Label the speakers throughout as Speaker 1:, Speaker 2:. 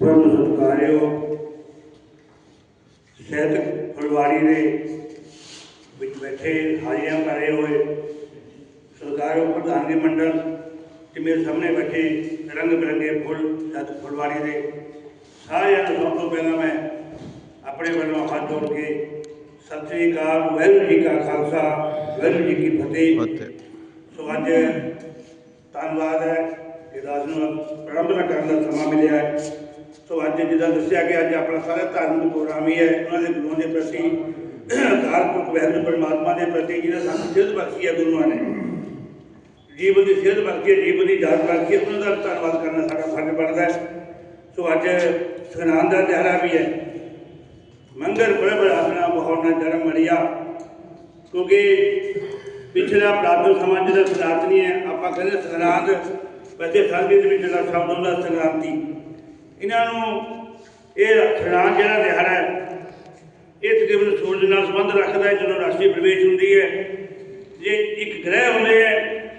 Speaker 1: ਪਰਮ ਸਤਿਕਾਰਿਓ। ਸਹਿਤ ਫੁਲਵਾੜੀ ਦੇ ਵਿੱਚ ਬੈਠੇ ਹਾਜ਼ਰੀਆਂ ਰਹੇ ਹੋਏ ਸਰਕਾਰੋ ਪ੍ਰਧਾਨਗੀ ਮੰਡਲ ਤੇ ਮੇਰੇ ਸਾਹਮਣੇ ਬੈਠੇ ਰੰਗ ਬਿਰੰਗੇ ਫੁੱਲ ਸਹਿਤ ਫੁਲਵਾੜੀ ਦੇ ਸਾਰਿਆਂ ਨੂੰ ਸਭ ਤੋਂ ਪਹਿਲਾਂ ਮੈਂ ਆਪਣੇ ਵੱਲੋਂ ਹੱਥ ਜੋੜ ਕੇ ਸਤਿ ਸ੍ਰੀ ਅਕਾਲ ਵਾਹਿਗੁਰੂ ਜੀ ਕਾ ਖਾਲਸਾ ਵਾਹਿਗੁਰੂ ਜੀ ਕੀ ਫਤਿਹ। ਸੋ ਅੱਜ ਧੰਨਵਾਦ ਹੈ ਕਿ ਦਾਸ ਨੂੰ ਪ੍ਰਾਰੰਭਨਾ ਕਰਨ ਦਾ ਸਮਾਂ ਮਿਲਿਆ ਹੈ। ਸੋ ਅੱਜ ਜਿੱਦਾਂ ਦੱਸਿਆ ਕਿ ਅੱਜ ਆਪਣਾ ਸਾਰਾ ਧਾਰਮਿਕ ਪ੍ਰੋਗਰਾਮ ਹੀ ਹੈ ਉਹਨਾਂ ਦੇ ਗੁਰੂਆਂ ਦੇ ਪ੍ਰਤੀ ਧਾਰਮਿਕ ਵੈਦ ਪਰਮਾਤਮਾ ਦੇ ਪ੍ਰਤੀ ਜਿਹਨੇ ਸਾਨੂੰ ਸਿੱਧ ਬਖਸ਼ੀ ਹੈ ਗੁਰੂਆਂ ਨੇ। ਜੀਵਨ ਦੀ ਸਿੱਧ ਬਖਸ਼ੀ ਹੈ, ਜੀਵਨ ਦੀ ਜਾਤ ਬਖਸ਼ੀ ਹੈ, ਉਹਨਾਂ ਦਾ ਧੰਨਵਾਦ ਕਰਨਾ ਸਾਡਾ ਫਰਜ਼ ਬਣਦਾ ਹੈ। ਸੋ ਅੱਜ ਸਨਾਨ ਦਾ ਦਿਹਾੜਾ ਵੀ ਹੈ। ਮੰਗਲ ਪ੍ਰਭ ਆਪਣਾ ਬਹੁਤ ਜਨਮ ਮੜਿਆ। ਕਿਉਂਕਿ ਪਿਛਲਾ ਪ੍ਰਾਤਨ ਸਮਾਜ ਦਾ ਸਨਾਤਨੀ ਹੈ, ਆਪਾਂ ਕਹਿੰਦੇ ਸੰਗਰਾਂਦ ਵੈਸੇ ਸੰਗੀਤ ਵਿੱਚ ਜਿਹੜਾ ਸ਼ਬਦ ਹੁੰਦਾ ਸੰਗਰਾਂਤੀ ਇਹਨਾਂ ਨੂੰ ਇਹ ਸੰਗਰਾਂਦ ਜਿਹੜਾ ਦਿਹਾੜਾ ਹੈ, ਇਹ ਤਕਰੀਬਨ ਸੂਰਜ ਨਾਲ ਸੰਬੰਧ ਰੱਖਦਾ ਹੈ, ਜਦੋਂ ਰਾਸ਼ਟਰੀ ਪ੍ਰਵੇਸ਼ ਹੁੰਦੀ ਹੈ, ਜੇ ਇੱਕ ਗ੍ਰਹਿ ਹੁੰਦੇ ਹੈ,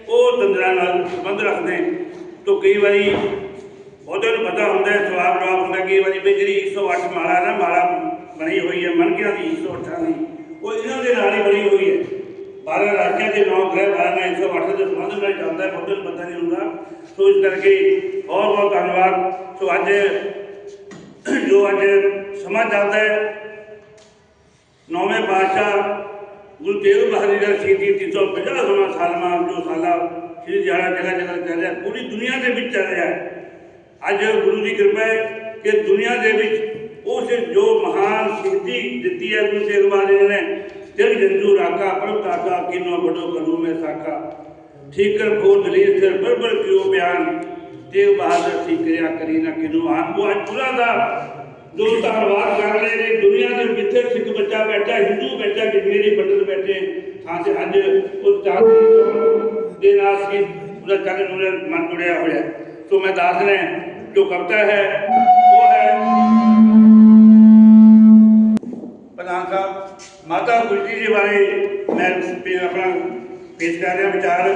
Speaker 1: ਉਹ ਚੰਦਰਾਂ ਨਾਲ ਸੰਬੰਧ ਰੱਖਦੇ ਤਾਂ ਕਈ ਵਾਰੀ ਬਹੁਤਿਆਂ ਨੂੰ ਪਤਾ ਹੁੰਦਾ ਹੈ ਸਵਾਬ ਜਵਾਬ ਹੁੰਦਾ ਕਈ ਵਾਰੀ ਵੀ ਜਿਹੜੀ 108 ਮਾਲਾ ਨਾ, ਮਾਲਾ ਬਣੀ ਹੋਈ ਹੈ ਮਨਕਿਆਂ ਦੀ 108 ਦੀ, ਉਹ ਇਹਨਾਂ ਦੇ ਨਾਲ ਹੀ ਬਣੀ ਹੋਈ ਹੈ। ਬਾਰਾਂ ਰਾਜਿਆਂ ਦੇ ਨੌ ਗ੍ਰਹਿ ਬਾਰਾਂ ਨਾਲ 108 ਦੇ ਸੰਬੰਧ ਨਾਲ ਜਾਂਦਾ ਹੈ ਬਹੁਤਿਆਂ ਨੂੰ ਪਤਾ ਨਹੀਂ ਹੁੰਦਾ ਸੋ ਇਸ ਕਰਕੇ ਬਹੁਤ ਬਹੁਤ ਧੰਨਵਾਦ ਸੋ ਅੱਜ ਜੋ ਅੱਜ ਸਮਾਂ ਚੱਲਦਾ ਹੈ ਨੌਵੇਂ ਪਾਤਸ਼ਾਹ ਗੁਰੂ ਤੇਗ ਬਹਾਦਰ ਜੀ ਦਾ ਸ਼ਹੀਦੀ 350 ਸਮਾਂ ਸਾਲਮਾ ਜੋ ਸਾਲਾ ਸ਼੍ਰੀ ਦਿਹਾੜਾ ਜਗ੍ਹਾ ਜਗ੍ਹਾ ਚੱਲ ਰਿਹਾ ਪੂਰੀ ਦੁਨੀਆ ਦੇ ਵਿੱਚ ਚੱਲ ਰਿਹਾ ਹੈ ਅੱਜ ਗੁਰੂ ਦੀ ਕਿਰਪਾ ਹੈ ਕਿ ਦੁਨੀਆ ਦੇ ਵਿੱਚ ਉਸ ਜੋ ਮਹਾਨ ਸ਼ਹੀਦੀ ਦਿੱਤੀ ਹੈ ਗੁਰੂ ਤੇਗ ਬਹਾਦਰ ਜੀ ਨੇ ਤਿਲ ਜੰਜੂ ਰਾਕਾ ਪ੍ਰਭ ਤਾਕਾ ਕਿਨੋ ਬੜੋ ਕਰੂ ਮੈਂ ਸਾਕਾ ਠੀਕਰ ਖੋ ਦਲੀਲ ਸਿਰ ਬਰਬਰ ਕਿਉ ਬਿਆਨ ਤੇਗ ਬਹਾਦਰ ਸੀ ਕਿਰਿਆ ਕਰੀ ਨਾ ਕਿਨੋ ਆਨ ਉਹ ਅੱਜ ਪੂਰਾ ਦਾ ਜੋ ਧੰਨਵਾਦ ਕਰ ਰਹੇ ਨੇ ਦੁਨੀਆ ਦੇ ਜਿੱਥੇ ਸਿੱਖ ਬੱਚਾ ਬੈਠਾ ਹਿੰਦੂ ਬੈਠਾ ਕਸ਼ਮੀਰੀ ਪੰਡਤ ਬੈਠੇ ਥਾਂ ਤੇ ਅੱਜ ਉਸ ਚਾਂਦੀ ਦੇ ਨਾਲ ਸੀ ਉਹਦਾ ਚੱਲ ਨੂਰੇ ਮਨ ਜੁੜਿਆ ਹੋਇਆ ਸੋ ਮੈਂ ਦੱਸ ਰਿਹਾ ਜੋ ਕਵਿਤਾ ਹੈ ਉਹ ਹੈ ਪ੍ਰਧਾਨ ਸਾਹਿਬ ਮਾਤਾ ਗੁਜਰੀ ਜੀ ਬਾਰੇ ਮੈਂ ਆਪਣਾ ਪੇਸ਼ ਕਰ ਰਿਹਾ ਵਿਚਾਰ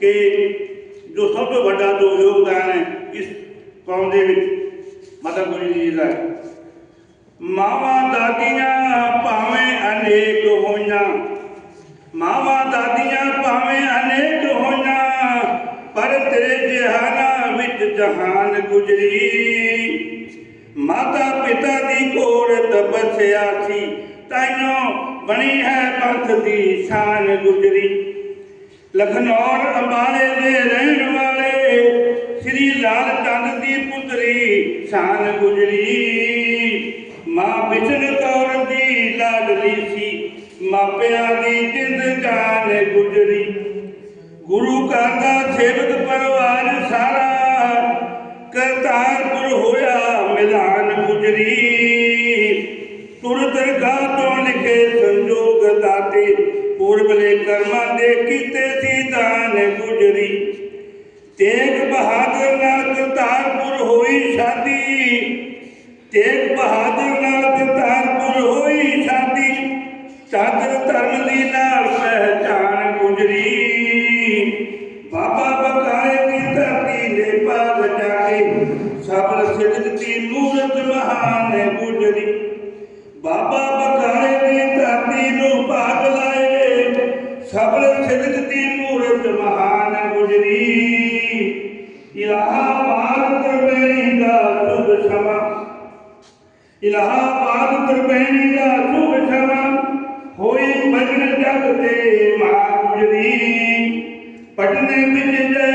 Speaker 1: ਕਿ ਜੋ ਸਭ ਤੋਂ ਵੱਡਾ ਜੋ ਯੋਗਦਾਨ ਹੈ ਇਸ ਕੌਮ ਦੇ ਵਿੱਚ ਮਾਤਾ ਗੁਜਰੀ ਜੀ ਦਾ ਹੈ। ਦਾਦੀਆਂ ਭਾਵੇਂ ਅਨੇਕ ਹੋਈਆਂ, ਮਾਵਾਂ ਦਾਦੀਆਂ ਭਾਵੇਂ ਅਨੇਕ ਹੋਈਆਂ, ਪਰ ਤੇਰੇ ਜਹਾਨਾਂ ਵਿੱਚ ਜਹਾਨ ਗੁਜਰੀ ਮਾਤਾ ਪਿਤਾ ਦੀ ਕੋਰ ਤਪਸਿਆ ਸੀ ਤਾਈਓ, ਬਣੀ ਹੈ ਪੰਥ ਦੀ ਸ਼ਾਨ ਗੁਜਰੀ। ਲਖਨੌਰ ਅੰਬਾਲੇ ਦੇ ਰਹਿਣ ਵਾਲੇ ਸ੍ਰੀ ਲਾਲ ਚੰਦ ਦੀ ਪੁੱਤਰੀ ਸ਼ਾਨ ਗੁਜਰੀ। ਮਾਂ ਬਿਸ਼ਨ ਕੌਰ ਦੀ ਲਾਡਲੀ ਸੀ, ਮਾਪਿਆਂ ਦੀ ਜਿੰਦ ਜਾਨ ਗੁਜਰੀ। ਗੁਰੂ ਘਰ ਦਾ ਸੇਵਕ ਪਰਿਵਾਰ ਸਾਰਾ ਕਰਤਾਰਪੁਰ ਹੋਇਆ ਮਿਲਾਨ ਗੁਜਰੀ। ਤੁਰ ਦਰਗਾਹ ਲਿਖੇ ਸੰਜੋਗ ਦਾਤੇ, ਪੂਰਬਲੇ ਕਰਮਾਂ ਦੇ ਕੀਤੇ ਸੀ ਦਾਨ ਗੁਜਰੀ। ਤੇਗ ਬਹਾਦਰ ਨਾਲ ਕਰਤਾਰਪੁਰ ਹੋਈ ਸ਼ਾਦੀ, ਤੇਗ ਬਹਾਦਰ ਨਾਲ ਕਰਤਾਰਪੁਰ ਹੋਈ ਸ਼ਾਦੀ, ਚਾਦਰ ਧਰਮ ਦੀ ਨਾਲ ਪਹਿਚਾਨ ਗੁਜਰੀ। ਬਾਬਾ ਬਕਾਲੇ ਦੀ ਧਰਤੀ ਨੇ ਪਾਗ ਜਾਏ ਸਬਰ ਸਿੱਧ ਦੀ ਮੂਰਤ ਮਹਾਨ ਗੁਜਰੀ। ਬਾਬਾ ਬਕਾਲੇ ਦੀ ਧਰਤੀ ਨੂੰ ਭਾਗ ਲਾਏ। ਸਬਰ ਸਿੱਧ ਦੀ ਮੂਰਤ ਮਹਾਨ ਗੁਜਰੀ। ਇਲਾਹਾਬਾਦ ਤਰਬੇਣੀ ਦਾ ਸ਼ੁਭ ਸਮਾਂ। ਇਲਾਹਾਬਾਦ ਤਰਬੇਣੀ ਦਾ ਸ਼ੁਭ ਸਮਾਂ। ਹੋਈ ਭਜਨ ਜਗ ਤੇ ਮਾਂ ਗੁਜਰੀ ਪਟਨੇ ਵਿੱਚ ਜੈ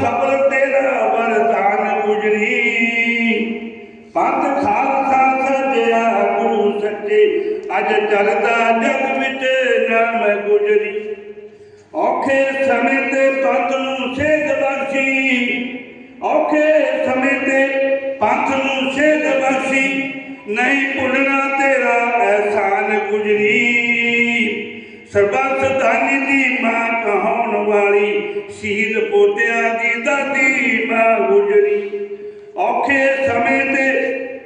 Speaker 1: ਹੋਇਆ ਸਬਰ ਤੇਰਾ ਵਰਦਾਨ ਗੁਜਰੀ। ਪੰਥ ਖਾਲਸਾ ਸਜਿਆ ਗੁਰੂ ਸੱਚੇ ਅੱਜ ਚੱਲਦਾ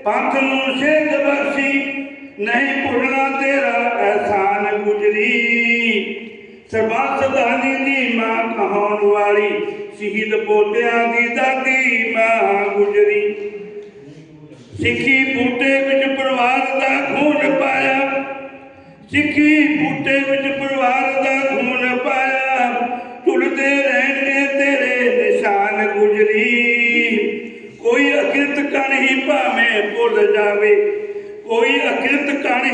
Speaker 1: ਪੰਥ ਨੂੰ ਸੇ ਜਬਰਸੀ ਨਹੀਂ ਭੁੱਲਣਾ ਤੇਰਾ ਅਹਿਸਾਨ ਗੁਜਰੀ। ਸਰਬੱਤ ਦਾਨੀ ਦੀ ਮਾਂ ਕਹਾਉਣ ਵਾਲੀ, ਸ਼ਹੀਦ ਪੋਤਿਆਂ ਦੀ ਦਾਦੀ ਮਾਂ ਗੁਜਰੀ। ਸਿੱਖੀ ਬੂਟੇ ਵਿੱਚ ਪਰਿਵਾਰ ਦਾ ਖੂਨ ਪਾਇਆ, ਸਿੱਖੀ ਬੂਟੇ ਵਿੱਚ ਪਰਿਵਾਰ ਦਾ ਭਾਵੇਂ ਭੁੱਲ ਜਾਵੇ, ਕੋਈ ਅਕਿਰਤ ਕਣ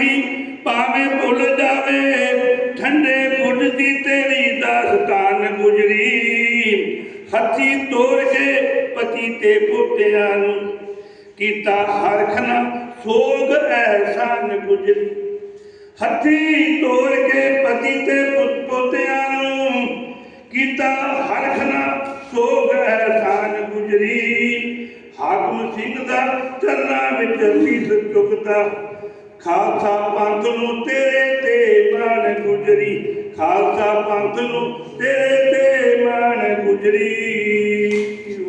Speaker 1: ਭਾਵੇਂ ਭੁੱਲ ਜਾਵੇ, ਠੰਡੇ ਬੁੱਝ ਦੀ ਤੇਰੀ ਦਾਸਤਾਨ ਗੁਜਰੀ। ਹੱਥੀ ਤੋੜ ਕੇ ਪਤੀ ਤੇ ਪੁੱਤਿਆਂ ਨੂੰ ਕੀਤਾ ਹਰਖਣਾ ਸੋਗ ਐਸਾਨ ਗੁਜਰੀ। ਹੱਥੀ ਤੋੜ ਕੇ ਪਤੀ ਤੇ ਪੁੱਤ ਪੋਤਿਆਂ ਨੂੰ ਕੀਤਾ ਹਰਖਣਾ ਸੋਗ ਐਸਾਨ ਗੁਜਰੀ। ਹਾਕਮ ਸਿੰਘ ਦਾ ਚਰਨਾਂ ਵਿੱਚ ਸੀਸ ਝੁਕਦਾ ਖਾਲਸਾ ਪੰਥ ਨੂੰ ਤੇਰੇ ਤੇ ਮਾਣ ਗੁਜਰੀ। ਖਾਲਸਾ ਪੰਥ ਨੂੰ ਤੇਰੇ ਤੇ ਮਾਣ ਗੁਜਰੀ।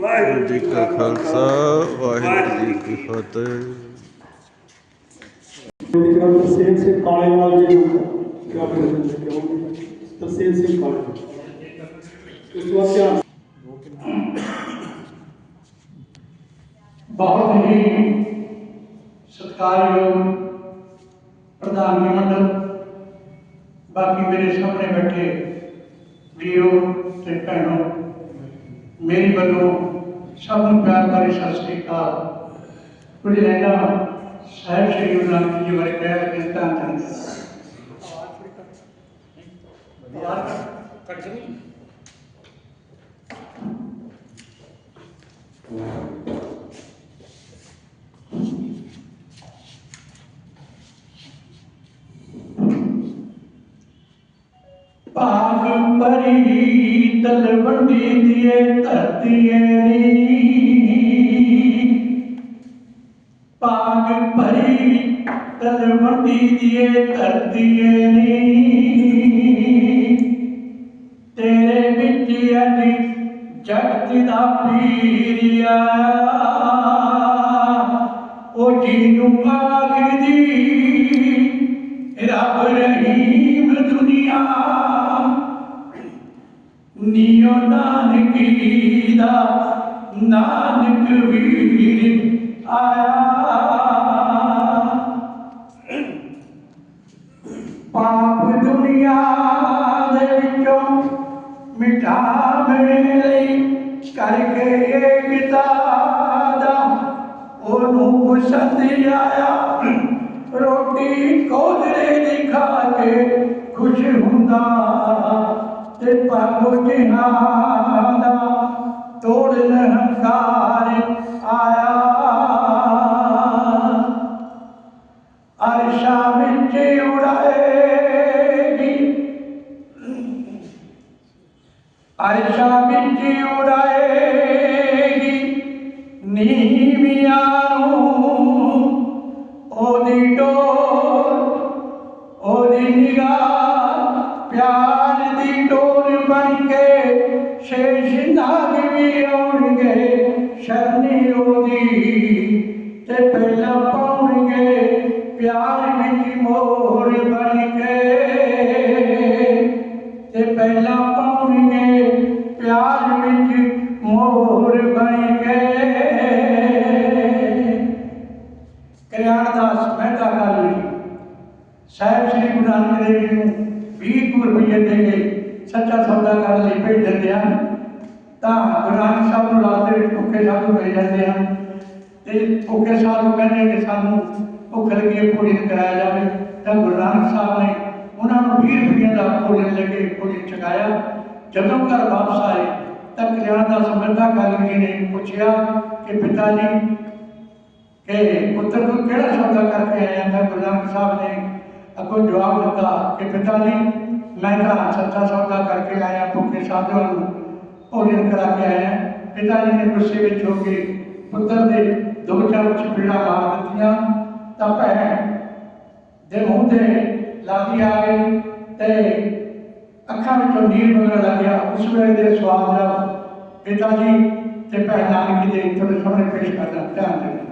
Speaker 1: ਵਾਹਿਗੁਰੂ
Speaker 2: ਜੀ ਕਾ ਖਾਲਸਾ ਵਾਹਿਗੁਰੂ ਜੀ ਕੀ ਫਤਿਹ।
Speaker 3: ਵਿਕਰਮ ਤਰਸੇਮ ਸਿੰਘ ਕਾਲੇਵਾਲ ਜੀ ਨੂੰ ਉਸ ਤੋਂ ਬਾਅਦ ਧਿਆਨ
Speaker 4: ਬਹੁਤ ਹੀ ਸਤਿਕਾਰਯੋਗ ਪ੍ਰਧਾਨ ਮੰਡਲ ਬਾਕੀ ਮੇਰੇ ਸਾਹਮਣੇ ਬੈਠੇ ਵੀਰੋ ਤੇ ਭੈਣੋ ਮੇਰੀ ਵੱਲੋਂ ਸਭ ਨੂੰ ਪਿਆਰ ਭਰੀ ਸਤਿ ਸ੍ਰੀ ਅਕਾਲ ਕੁਝ ਰਹਿਣਾ ਸਾਹਿਬ ਸ੍ਰੀ ਗੁਰੂ ਨਾਨਕ ਜੀ ਬਾਰੇ ਕਹਿ ਪਰੀ ਤਲਵੰਡੀ ਦੀਏ ਧਰਤੀਏ ਨੀ ਭਾਗ ਭਰੀ ਤਲਵੰਡੀ ਦੀਏ ਧਰਤੀਏ ਨੀ ਤੇਰੇ ਵਿੱਚ ਅੱਜ ਜਗਤ ਦਾ ਪੀਰਿਆ ਨੀਓ ਨਾਨਕੀ ਦਾ ਨਾਨਕ ਵੀਰ ਆਇਆ। ਪਾਪ ਦੁਨੀਆ ਦੇ ਵਿੱਚੋਂ ਮਿਟਾਵਣ ਲਈ ਕਰਕੇ ਏਕਤਾ ਦਾ ਉਹਨੂੰ ਪਸੰਦ ਆਇਆ। ਰੋਟੀ ਕੋਲੇ ਦੀ ਖਾ ਕੇ ਖੁਸ਼ ਹੁੰਦਾ। ਤੇ ਪਾਪ ਜਹਾਨ ਦਾ ਤੋੜਨ ਹੰਕਾਰ ਆਇਆ। ਅਰਸ਼ਾ ਵਿੱਚ ਉਡਾਏਗੀ। ਅਰਸ਼ਾ ਵਿੱਚ ਉਡਾਏਗੀ। ਨੀਵੀਆਂ ਨੂੰ ਉਹਦੀ ਡੋਰ ਉਹਦੀ ਨਿਗਾਹ ਪਿਆਰ ਦੀ ਡੋਰ ਬਣ ਕੇ ਸ਼ੇਸ਼ ਨਾਗ ਵੀ ਆਉਣਗੇ, ਸ਼ਰਨੀ ਉਹਦੀ ਤੇ ਪਹਿਲਾਂ ਪਾਉਣਗੇ, ਪਿਆਰ ਵਿੱਚ ਮੋਰ ਬਣ ਕੇ। ਤੇ ਪਹਿਲਾਂ ਪਾਉਣਗੇ, ਪਿਆਰ ਵਿੱਚ ਮੋਰ ਬਣ ਕੇ। ਕਰਿਆਣ ਦਾਸ ਮਹਿਤਾ ਕਾਲੂ ਸਾਹਿਬ ਸ੍ਰੀ ਗੁਰੂ ਨਾਨਕ ਦੇਵ ਜੀ ਨੂੰ 20 ਕੁ ਰੁਪਏ ਦੇ ਕੇ ਸੱਚਾ ਸੌਦਾ ਕਰਨ ਲਈ ਭੇਜ ਦਿੰਦੇ ਹਨ। ਤਾਂ ਗੁਰੂ ਨਾਨਕ ਸਾਹਿਬ ਨੂੰ ਰਾਸਤੇ ਵਿੱਚ ਭੁੱਖੇ ਸਾਧੂ ਮਿਲ ਜਾਂਦੇ ਹਨ। ਤੇ ਭੁੱਖੇ ਸਾਧੂ ਕਹਿੰਦੇ ਕਿ ਸਾਨੂੰ ਭੁੱਖ ਲੱਗੀ ਹੈ, ਭੋਜਨ ਕਰਾਇਆ ਜਾਵੇ। ਤਾਂ ਗੁਰੂ ਸਾਹਿਬ ਨੇ ਉਹਨਾਂ ਨੂੰ 20 ਰੁਪਏ ਦਾ ਭੋਜਨ ਲੈ ਕੇ ਭੋਜਨ ਚਕਾਇਆ। ਜਦੋਂ ਘਰ ਵਾਪਸ ਆਏ, ਤਾਂ ਕਲਿਆਣ ਦਾ ਸਮਰਥਾ ਕਾਲੂ ਜੀ ਨੇ ਪੁੱਛਿਆ ਕਿ ਪਿਤਾ ਜੀ, ਕਿ ਪੁੱਤਰ ਨੂੰ ਕਿਹੜਾ ਸੌਦਾ ਕਰਕੇ ਆਇਆ? ਤਾਂ ਗੁਰੂ ਨਾਨਕ ਸਾਹਿਬ ਨੇ ਅੱਗੋਂ ਜਵਾਬ ਦਿੱਤਾ ਕਿ ਪਿਤਾ ਜੀ, ਮੈਂ ਤਾਂ ਸੱਚਾ ਸੌਦਾ ਕਰਕੇ ਆਇਆ, ਭੁੱਖੇ ਸਾਧੂਆਂ ਨੂੰ ਭੋਜਨ ਕਰਾ ਕੇ ਆਇਆ। ਪਿਤਾ ਜੀ ਨੇ ਗੁੱਸੇ ਵਿੱਚ ਹੋ ਕੇ ਪੁੱਤਰ ਦੇ ਦੋ ਚਾਰ ਚਪੇੜਾਂ ਮਾਰ ਦਿੱਤੀਆਂ। ਤਾਂ ਭੈਣ ਦੇ ਮੂੰਹ ਤੇ ਲਾਗੀ ਆ ਗਈ ਤੇ ਅੱਖਾਂ ਵਿੱਚੋਂ ਨੀਰ ਵਗਣ ਲੱਗਿਆ ਉਸ ਵੇਲੇ ਦੇ ਸਵਾਲ ਦਾ ਪਿਤਾ ਜੀ ਤੇ ਭੈਣ ਨਾਨਕੀ ਦੇ ਤੁਹਾਡੇ ਸਾਹਮਣੇ ਪੇਸ਼ ਕਰਦਾ। ਧਿਆਨ ਦੇਣਾ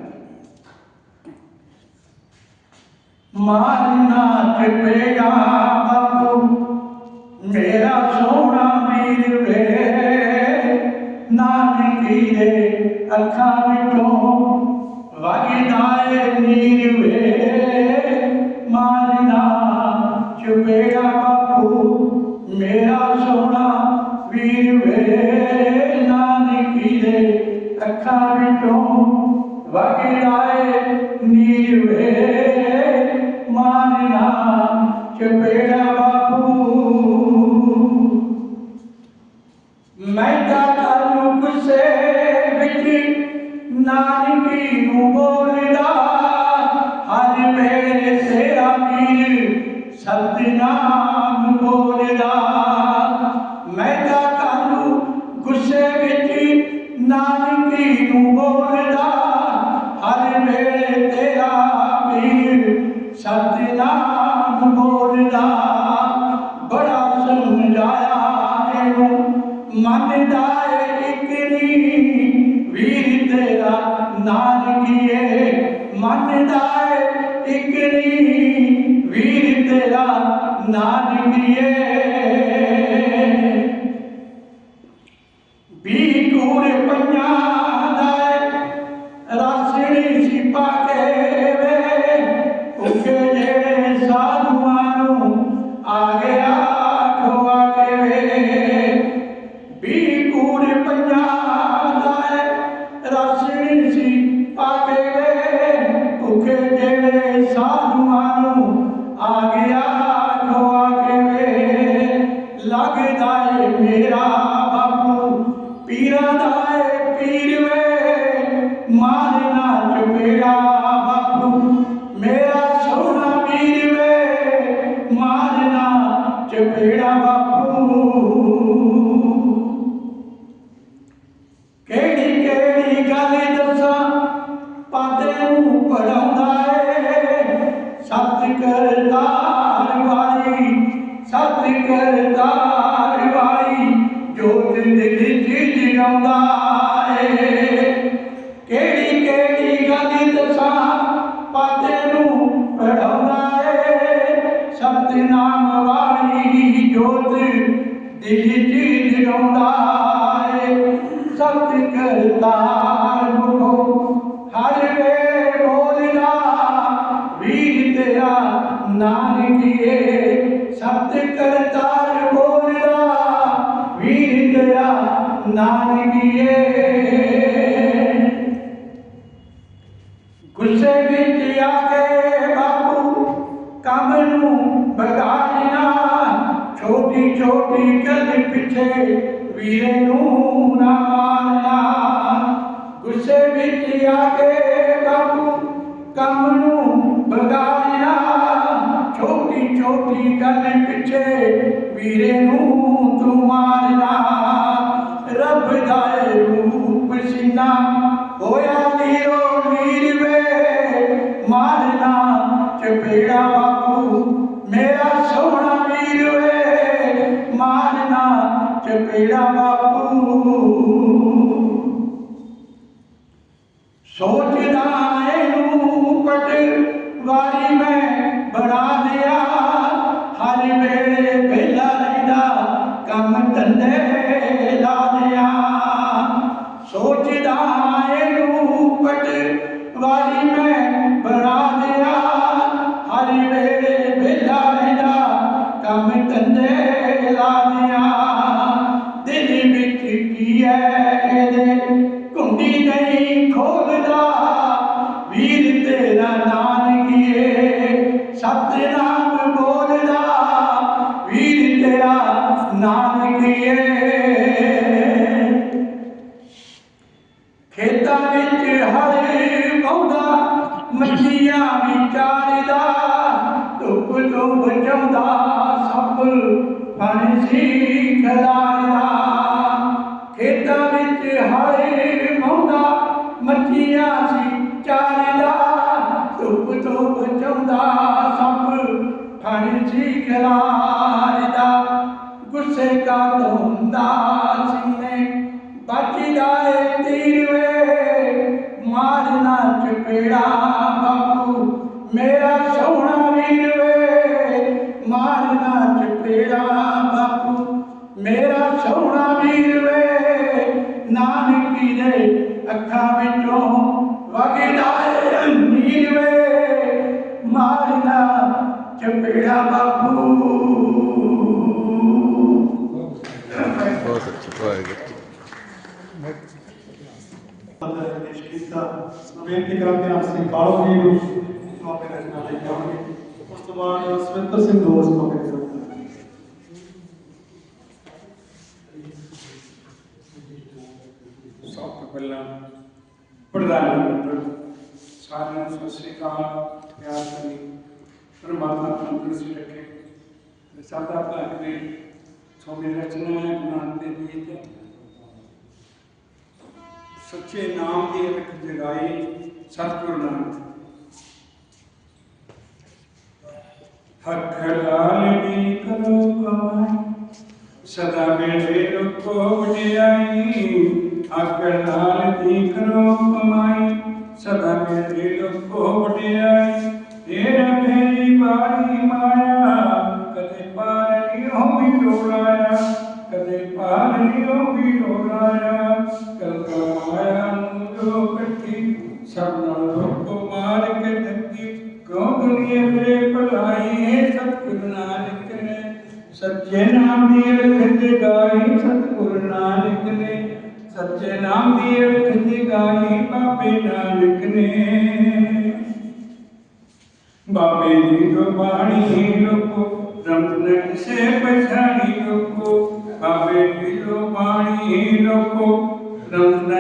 Speaker 4: ਮਾਰਨਾ ਚਿਪਿਆ ਬਾਪੂ, ਮੇਰਾ ਸੋਹਣਾ ਵੀਰ ਵੇ। ਨਾਨਕੀ ਦੇ ਅੱਖਾਂ ਵਿੱਚੋਂ ਵਗਦਾ ਏ ਨੀਰ ਵੇ। ਮਾਰਨਾ ਚਿਪਿਆ ਬਾਪੂ, ਮੇਰਾ ਸੋਹਣਾ ਵੀਰ ਵੇ। ਨਾਨਕੀ ਦੇ ਅੱਖਾਂ ਵਿੱਚੋਂ ਵਗਦਾ ਏ ਚੁਪੇੜਾ ਬਾਪੂ ਮੈਂ ਨਾਨਕੀਏ ਮੰਨਦਾ ਏ ਇੱਕ ਨਹੀਂ ਵੀਰ ਤੇਰਾ ਨਾਨਕੀਏ ਵੀ ਜਿਹੜੇ ਸਾਧੂਆਂ ਜੋਤ ਦਿਲ ਚ ਏ। ਕਿਹੜੀ ਕਿਹੜੀ ਗੱਲ ਦੱਸਾਂ ਪਾਦੇ ਨੂੰ ਪੜਾਉਂਦਾ ਏ। ਸਤਨਾਮ ਵਾਲੀ ਜੋਤ ਦਿਲ ਚ ਜਗਾਉਂਦਾ ਏ। ਸਤ ਕਰਤਾਰ ਮੁਖੋ ਛੋਟੀ ਛੋਟੀ ਗੱਲ ਪਿੱਛੇ, ਵੀਰੇ ਨੂੰ ਨਾ ਮਾਰਨਾ ਗੁੱਸੇ ਵਿੱਚ ਆ ਕੇ ਬਾਪੂ ਕੰਮ ਨੂੰ ਬਗਾੜਿਆ ਛੋਟੀ ਛੋਟੀ ਗੱਲ ਪਿੱਛੇ, ਵੀਰੇ ਨੂੰ ਤੂੰ ਮਾਰਨਾ। ਰੱਬ ਦਾ ਏ ਰੂਪ ਸੀਨਾ। ਹੋਇਆ ਨੀਰੋ ਨੀਰ ਚਪੇੜਾ ਬਾਪੂ ਸੋਚਦਾ ਇਹਨੂੰ ਪਟ ਵਾਰੀ ਮੈਂ ਬਣਾ ਦਿਆ ਹਰ ਵੇਲੇ ਵੇਲਾ ਰਹਿੰਦਾ ਕੰਮ ਤੇਰਾ ਨਾਨਕੀਏ ਸਤਨਾਮ ਬੋਲਦਾ, ਵੀਰ ਤੇਰਾ ਨਾਨਕੀਏ ਖੇਤਾਂ ਵਿੱਚ ਹਰੇ ਪਾਉਂਦਾ ਮੱਛੀਆਂ ਵੀ ਧੁੱਪ ਤੋਂ ਬਚਾਉਂਦਾ, ਸਭ ਪਾਣੀ ਸੀ ਪਾਣੀ ਸੀ ਗੁੱਸੇ ਕਾ ਹੁੰਦਾ ਸੀਨੇ ਬਚਦਾ ਏ ਤੀਰ ਵੇ ਮਾਰਨਾ ਚਪੇੜਾ ਬਾਪੂ, ਮੇਰਾ ਸੋਹਣਾ ਵੀਰ ਵੇ ਮਾਰਨਾ ਚਪੇੜਾ ਬਾਪੂ, ਮੇਰਾ ਸੋਹਣਾ ਵੀਰ ਵੇ
Speaker 3: ਬੇਨਤੀ ਕਰਦੇ ਹਾਂ ਸ੍ਰੀ ਕਾਲੋ ਜੀ ਨੂੰ ਮੌਕੇ ਰਚਨਾ ਲਈ ਜਾਣਗੇ ਉਸ ਤੋਂ ਬਾਅਦ ਸਵਿੰਦਰ ਸਿੰਘ ਦੋਸ ਮੌਕੇ ਤੇ ਜਾਣਗੇ
Speaker 5: ਸਭ ਤੋਂ ਪਹਿਲਾਂ ਪ੍ਰਧਾਨ ਮੰਤਰੀ ਸਾਰਿਆਂ ਨੂੰ ਸਤਿ ਸ੍ਰੀ ਅਕਾਲ ਪਿਆਰ ਕਰੀ ਪਰਮਾਤਮਾ ਤੰਦਰੁਸਤੀ ਰੱਖੇ ਤੇ ਸਾਡਾ ਭਲਾ ਕਰੇ ਸੋਮੇ ਰਚਨਾ ਹੈ ਗੁਰੂ ਨਾਨਕ ਦੇਵ ਜੀ ਤੇ ਸੱਚੇ ਨਾਮ ਦੀ ਰਖ ਜਗਾਈ ਸਤਿਗੁਰੂ ਨਾਨਕ ਹੱਕ ਲਾਲ ਦੀ ਕਰੋ ਕਮਾਈ, ਸਦਾ ਮੇਰੇ ਲੋਕੋ ਵਡਿਆਈ ਆਕੜ ਨਾਲ ਦੀ ਕਰੋ ਕਮਾਈ, ਸਦਾ ਮੇਰੇ ਲੋਕੋ ਵਡਿਆਈ ਤੇਰਾ ਮੇਰੀ ਵਾਰੀ ਮਾਇਆ, ਕਦੇ ਪਾਰ ਨਹੀਂ ਹੋਵੀ ਰੋਲਾਇਆ। ਕਦੇ ਪਾਰ ਨਹੀਂ ਹੋਵੀ ਰੋਲਾਇਆ ਕਲ ਮਾਇਆ ਨੂੰ ਜੋ ਕੱਟੀ ਸਭ ਨਾਲ ਲੋਕੋ ਮਾਰ ਕੇ ਧੱਕੀ ਕਿਉਂ ਦੁਨੀਆ ਮੇਰੇ ਭਲਾਈ ਹੈ ਸਤਿਗੁਰੂ ਨਾਨਕ ਨੇ ਸੱਚੇ ਨਾਮ ਦੀ ਅਰਥ ਜਗਾਈ ਸਤਿਗੁਰੂ ਨਾਨਕ ਨੇ ਸੱਚੇ ਨਾਮ ਦੀ ਅਰਥ ਜਗਾਈ ਬਾਬੇ ਨਾਨਕ ਨੇ ਬਾਬੇ ਦੀ ਜੋ ਬਾਣੀ ਲੋਕੋ ਰੰਗ ਨ ਕਿਸੇ ਪਛਾਣੀ ਲੋਕੋ ਬਾਬੇ ਦੀ ਬਾਣੀ ਲੋਕੋ ਰੰਗ ਨ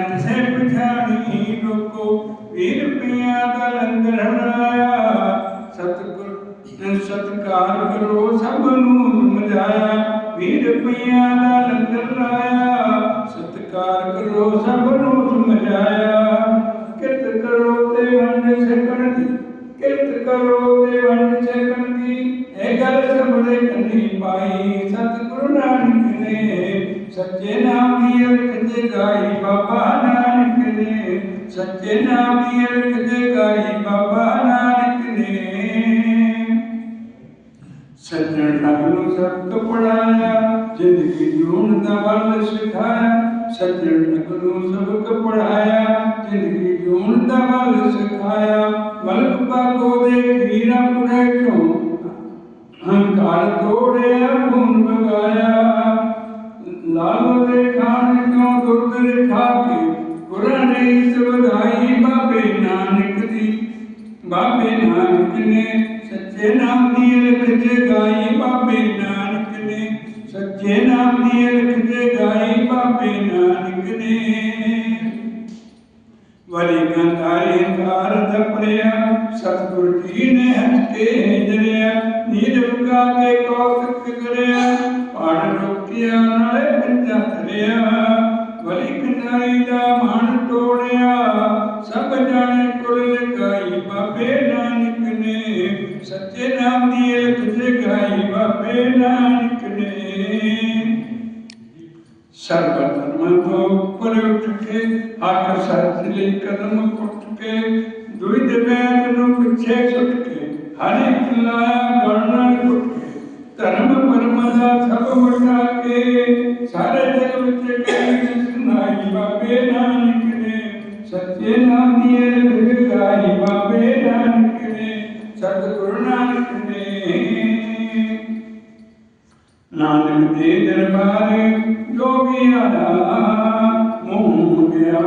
Speaker 5: ਪਛਾਣੀ ਲੋਕੋ ਵੀਰ ਪਿਆ ਦਾ ਲੰਗਰ ਹਰਾਇਆ ਸਤਕਾਰ ਕਰੋ, ਸਭ ਨੂੰ ਸਮਝਾਇਆ ਵੀਰ ਪਿਆ ਦਾ ਲੰਗਰ ਲਾਇਆ। ਸਤਕਾਰ ਕਰੋ, ਸਭ ਨੂੰ ਸਮਝਾਇਆ ਕਿਰਤ ਕਰੋ ਤੇ ਵੰਡ ਸਕਣ ਦੀ ਕਿਰਤ ਕਰੋ ਤੇ ਵੰਡ ਸਕਣ ਦੀ ਇਹ ਗੱਲ ਸਭ ਦੇ ਕੰਨੀ ਪਾਈ। ਸਤਿਗੁਰੂ ਨਾਨਕ ਨੇ, ਸੱਚੇ ਨਾਮ ਦੀ ਅਰਥ ਜਗਾਈ ਬਾਬਾ ਨਾਨਕ ਨੇ। ਸੱਚੇ ਨਾਮ ਦੀ ਅਰਥ ਜਗਾਈ ਬਾਬਾ ਨਾਨਕ ਨੇ। ਸੱਜਣ ਰੰਗ ਨੂੰ ਸਬਕ ਪੜਾਇਆ, ਜ਼ਿੰਦਗੀ ਜੂਣ ਦਾ ਵੱਲ ਸਿਖਾਇਆ। ਸੱਜਣ ਰੰਗ ਨੂੰ ਸਬਕ ਜ਼ਿੰਦਗੀ ਜੂਣ ਦਾ ਵੱਲ ਸਿਖਾਇਆ। ਮਲਕ ਬਾਗੋ ਦੇ ਖੀਰਾ ਪੁਰੇ ਚੋਂ ਹੰਕਾਰ ਤੋੜਿਆ ਗੁਣ ਬਗਾਇਆ ਲਾਲ ਦੇ ਖਾਨ ਕਿਉਂ ਦੁਰਦ ਖਾ ਕੇ? ਕੁਰਨ ਇਸ ਵਧਾਈ ਬਾਬੇ ਨਾਨਕ ਦੀ। ਬਾਬੇ ਨਾਨਕ ਨੇ ਸੱਚੇ ਨਾਮ ਦੀ ਅਲਖ ਜਗਾਈ ਬਾਬੇ ਨਾਨਕ ਨੇ। ਸੱਚੇ ਨਾਮ ਦੀ ਅਲਖ ਜਗਾਈ ਬਾਬੇ ਨਾਨਕ ਨੇ। ਵਰੀ ਗੰਧਾਰੇ ਕਾਰ ਦਪਰਿਆ ਸਤਿਗੁਰ ਜੀ ਨੇ ਹੱਥ ਕੇ ਜਰਿਆ ਨੀਰਵ ਗਾ ਕੇ ਕੌਤਕ ਕਰਿਆ, ਪਾੜ ਰੋਕਿਆ ਨਾਲੇ ਪੰਜਾ ਧਰਿਆ ਵਲੀ ਕੰਧਾਰੀ ਦਾ ਮਨ ਤੋੜਿਆ ਸਭ ਜਾਣੇ ਕੁਲ ਲਗਾਈ ਬਾਬੇ ਨਾਨਕ ਨੇ। ਸੱਚੇ ਨਾਮ ਦੀ ਅਲਖ ਜਗਾਈ ਬਾਬੇ ਨਾਨਕ ਨੇ। ਸਰਬ ਧਰਮਾਂ ਤੋਂ ਉੱਪਰ ਉੱਠ ਕੇ, ਹੱਕ ਸੱਚ ਲਈ ਕਦਮ ਪੁੱਟ ਕੇ ਦੁਇਦ ਵੈਦ ਨੂੰ ਪਿੱਛੇ ਸੁੱਟ ਕੇ, ਹਰ ਇੱਕ ਲਾਇਆ ਗੜਨਾ ਟੁੱਟ ਧਰਮ ਪਰਮ ਦਾ ਸਭ ਵਟਾ ਕੇ ਸਾਰੇ ਜਗ ਵਿੱਚ ਕਈ ਸੁਨਾਈ ਬਾਬੇ ਨਾਨਕ ਨੇ। ਸੱਚੇ ਨਾਮ ਦੀ ਅਰਗ ਗਾਈ ਬਾਬੇ ਨਾਨਕ ਨੇ, ਸਤਿਗੁਰੂ ਨਾਨਕ ਨੇ। ਨਾਨਕ ਦੇ ਦਰਬਾਰੇ ਜੋ ਵੀ ਮੂੰਹ ਗਿਆ